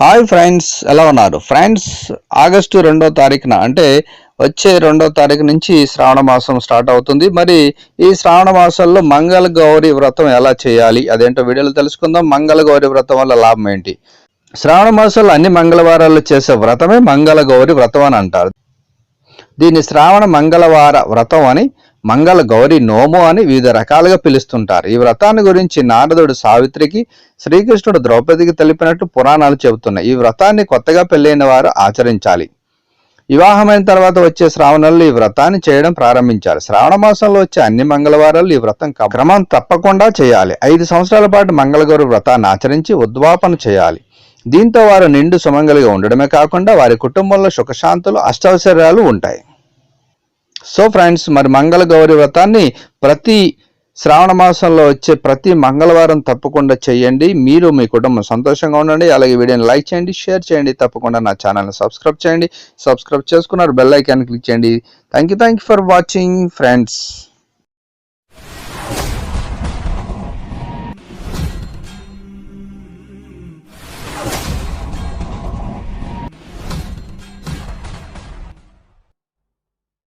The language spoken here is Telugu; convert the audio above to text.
హాయ్ ఫ్రెండ్స్ ఎలా ఉన్నారు? ఫ్రెండ్స్ ఆగస్టు రెండో తారీఖున అంటే వచ్చే రెండో తారీఖు నుంచి శ్రావణ మాసం స్టార్ట్ అవుతుంది. మరి ఈ శ్రావణ మాసంలో మంగళ గౌరి వ్రతం ఎలా చేయాలి? అదేంటో వీడియోలో తెలుసుకుందాం. మంగళ గౌరి వ్రతం వల్ల లాభం ఏంటి? శ్రావణ మాసంలో అన్ని మంగళవారాల్లో చేసే వ్రతమే మంగళ గౌరి వ్రతం అని అంటారు. దీన్ని శ్రావణ మంగళవార వ్రతం అని మంగళ గౌరి నోము అని వివిధ రకాలుగా పిలుస్తుంటారు. ఈ వ్రతాన్ని గురించి నారదుడు సావిత్రికి శ్రీకృష్ణుడు ద్రౌపదికి తెలిపినట్టు పురాణాలు చెబుతున్నాయి. ఈ వ్రతాన్ని కొత్తగా పెళ్ళైన వారు ఆచరించాలి. వివాహమైన తర్వాత వచ్చే శ్రావణంలో ఈ వ్రతాన్ని చేయడం ప్రారంభించారు శ్రావణ మాసంలో వచ్చే అన్ని మంగళవారాలు ఈ వ్రతం క- క్రమం తప్పకుండా చేయాలి. ఐదు సంవత్సరాల పాటు మంగళగౌరి వ్రతాన్ని ఆచరించి ఉద్వాపన చేయాలి. దీంతో వారు నిండు సుమంగలిగా ఉండడమే కాకుండా వారి కుటుంబంలో సుఖశాంతులు అష్టైశ్వర్యాలు ఉంటాయి. సో ఫ్రెండ్స్ మరి మంగళ గౌరి వ్రతాన్ని ప్రతి శ్రావణ మాసంలో వచ్చే ప్రతి మంగళవారం తప్పకుండా చేయండి. మీరు మీ కుటుంబం సంతోషంగా ఉండండి. అలాగే వీడియోని లైక్ చేయండి షేర్ చేయండి. తప్పకుండా నా ఛానల్ని సబ్స్క్రైబ్ చేయండి. సబ్స్క్రైబ్ చేసుకున్నారు బెల్ ఐకాన్ క్లిక్ చేయండి. Thank you thank you for watching friends